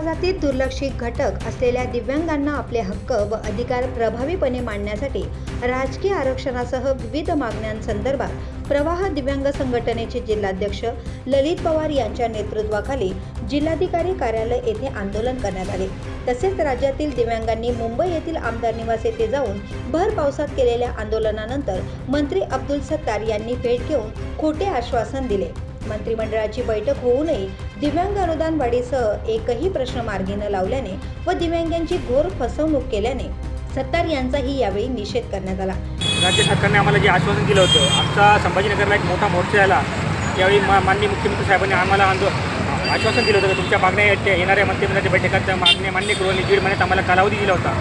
समाजातील दुर्लक्षित घटक असलेल्या दिव्यांगांना आपले हक्क व अधिकार प्रभावीपणे मांडण्यासाठी राजकीय आरक्षणासह विविध मागण्यांसंदर्भात प्रवाह दिव्यांग संघटनेचे जिल्हाध्यक्ष ललित पवार यांच्या नेतृत्वाखाली जिल्हाधिकारी कार्यालय येथे आंदोलन करण्यात आले. तसेच राज्यातील दिव्यांगांनी मुंबई येथील आमदार निवास येथे जाऊन भर पावसात केलेल्या आंदोलनानंतर मंत्री अब्दुल सत्तार यांनी भेट घेऊन खोटे आश्वासन दिले. मंत्रिमंडळाची बैठक होऊनही दिव्यांग अनुदान वाढीसह एकही प्रश्न मार्गी न लावल्याने व दिव्यांगांची घोर फसवणूक केल्याने सत्तार यांचाही यावेळी निषेध करण्यात आला. राज्य सरकारने आम्हाला जे आश्वासन दिलं होतं आमचा संभाजीनगरला एक मोठा मोर्चा आला. त्यावेळी मा माननीय मुख्यमंत्री साहेबांनी आम्हाला आश्वासन दिलं होतं की तुमच्या मागण्या येणाऱ्या मंत्रिमंडळाच्या बैठकात मागण्या मान्य करू आणि दीड महिन्यात आम्हाला कालावधी दिला होता.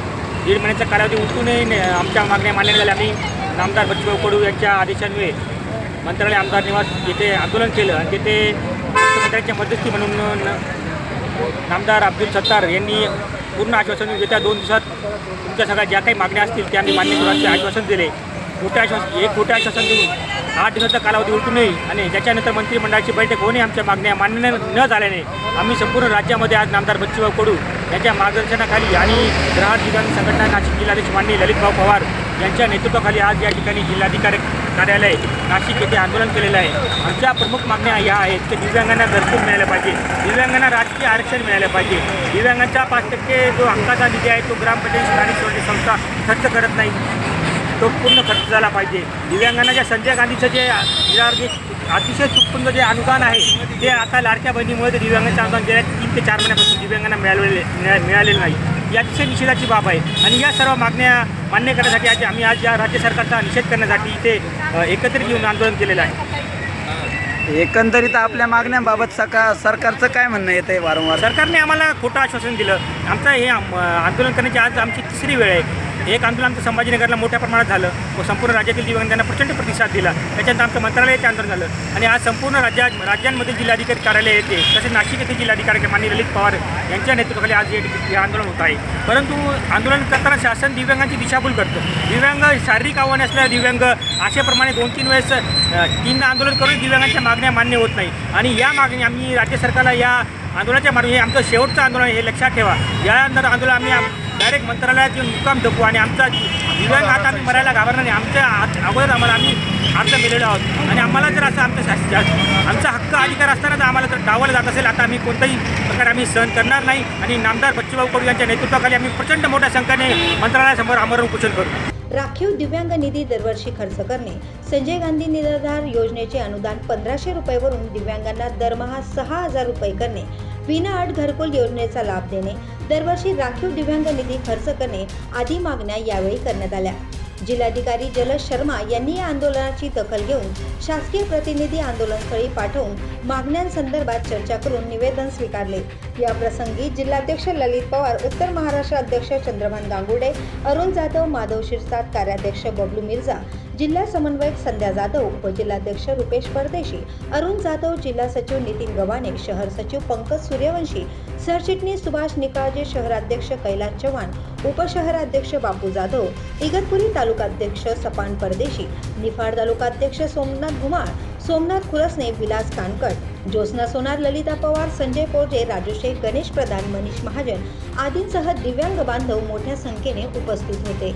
दीड महिन्याचा कालावधी उठूनही आमच्या मागण्या मान्य झाल्या. आम्ही नामदार बच्चूभाऊ कडू यांच्या आदेशान्वये मंत्रालय आमदार निवास येथे आंदोलन केलं आणि तिथे मुख्यमंत्र्यांच्या मध्यस्थी म्हणून नामदार अब्दुल सत्तार यांनी पूर्ण आश्वासन येत्या दोन दिवसात तुमच्या सगळ्या ज्या काही मागण्या असतील त्या आम्ही मान्य करू असे आश्वासन दिले. खोटे आश्वासन एक खोटे आश्वासन देऊन आठ दिवसाचा कालावधी उलटूनही आणि ज्याच्यानंतर मंत्रिमंडळाची बैठक होणे आमच्या मागण्या मान्य न झाल्याने आम्ही संपूर्ण राज्यामध्ये आज नामदार बच्चूभाऊ कडू यांच्या मार्गदर्शनाखाली आणि ग्राहक ठिकाणी संघटना नाशिक जिल्हाध्यक्ष माननीय ललितभाऊ पवार यांच्या नेतृत्वाखाली आज या ठिकाणी जिल्हाधिकारी कार्यालय नाशिक येथे आंदोलन केलेलं आहे. आमच्या प्रमुख मागण्या या आहेत की दिव्यांगांना घरकुल मिळालं पाहिजे. दिव्यांगांना राजकीय आरक्षण मिळालं पाहिजे. दिव्यांगांचा पाच टक्के जो हक्काचा निधी आहे तो ग्रामपंचायत स्थानिक स्वराज्य संस्था खर्च करत नाही. तो पूर्ण खर्च झाला पाहिजे. दिव्यांगांना ज्या संजय गांधीचं जे अतिशय तुटपुंज जे अनुदान आहे ते आता लाडक्या बहिणीमुळे ते दिव्यांगांचं अनुदान गेल्या तीन ते चार महिन्यापासून दिव्यांगांना मिळालेले मिळा- मिळालेलं नाही. ही अतिशय निषेधाची बाब आहे. आणि या सर्व मागण्या मान्य करण्यासाठी आज आम्ही आज या राज्य सरकारचा निषेध करण्यासाठी इथे एकत्रित येऊन आंदोलन केलेलं आहे. एकंदरीत आपल्या मागण्यांबाबत सका सरकारचं काय म्हणणं येत आहे वारंवार? सरकारने आम्हाला खोटं आश्वासन दिलं. आमचं हे आंदोलन करण्याची आज आमची तिसरी वेळ आहे. एक आंदोलन आमचं संभाजीनगरला मोठ्या प्रमाणात झालं. व संपूर्ण राज्यातील दिव्यांगांना प्रचंड प्रतिसाद दिला. त्याच्यानंतर आमचं मंत्रालयाचे आंदोलन झालं. आणि आज संपूर्ण राज्यात राज्यांमधील जिल्हाधिकारी कार्यालय येते. तसेच नाशिक येथे जिल्हाधिकारी माननीय ललित पवार यांच्या नेतृत्वाखाली आज हे हे आंदोलन होत आहे. परंतु आंदोलन करताना शासन दिव्यांगांची दिशाभूल करतं. दिव्यांग शारीरिक आव्हाने असलेल्या दिव्यांग अशाप्रमाणे दोन तीन वेळेस तीन आंदोलन करून दिव्यांगांच्या मागण्या मान्य होत नाही. आणि या मागणी आम्ही राज्य सरकारला या आंदोलनाच्या मार्गे आमचं शेवटचं आंदोलन आहे, हे लक्षात ठेवा. या आंदोलन आम्ही डायरेक्ट मंत्रालयात येऊन मुक्काम टाकू आणि आमचा दिव्यांग आता आम्ही मरायला घाबरणार नाही. आमच्या अगोदर आम्हाला आम्ही अर्ज मिळलेलो आहोत. आणि आम्हाला जर असं आमच्या शास- आमचा हक्क अधिकार असताना जर आम्हाला जर डावलं जात असेल आता आम्ही कोणताही प्रकारे आम्ही सहन करणार नाही. आणि नामदार बच्चूभाऊ कडू यांच्या नेतृत्वाखाली आम्ही प्रचंड मोठ्या संख्येने मंत्रालयासमोर आमरण उपोषण करू. राखीव दिव्यांग निधी दरवर्षी खर्च करणे. संजय गांधी निराधार योजनेचे अनुदान पंधराशे रुपयेवरून दिव्यांगांना दरमहा सहा हजार रुपये करणे. विनाअट घरकुल योजनेचा लाभ देणे. दरवर्षी राखीव दिव्यांग निधी खर्च करणे आदी मागण्या यावेळी करण्यात आल्या. जिल्हाधिकारी जलज शर्मा यांनी या आंदोलनाची दखल घेऊन शासकीय प्रतिनिधी आंदोलनस्थळी पाठवून मागण्यांसंदर्भात चर्चा करून निवेदन स्वीकारले. या प्रसंगी जिल्हाध्यक्ष ललित पवार उत्तर महाराष्ट्र अध्यक्ष चंद्रभान गांगुडे अरुण जाधव माधव शिरसाट कार्याध्यक्ष बबलू मिर्झा जिल्हा समन्वयक संध्या जाधव उपजिल्हाध्यक्ष रुपेश परदेशी अरुण जाधव जिल्हा सचिव नितीन गव्हाणे शहर सचिव पंकज सूर्यवंशी सरचिटणीस सुभाष निकाळजे शहराध्यक्ष कैलास चव्हाण उपशहराध्यक्ष बापू जाधव इगतपुरी तालुकाध्यक्ष सपान परदेशी निफाड तालुकाध्यक्ष सोमनाथ घुमाळ सोमनाथ खुरसने विलास कानकट ज्योत्स्ना सोनार ललिता पवार संजय पोरजे राजू शेख गणेश प्रधान मनीष महाजन आदींसह दिव्यांग बांधव मोठ्या संख्येने उपस्थित होते.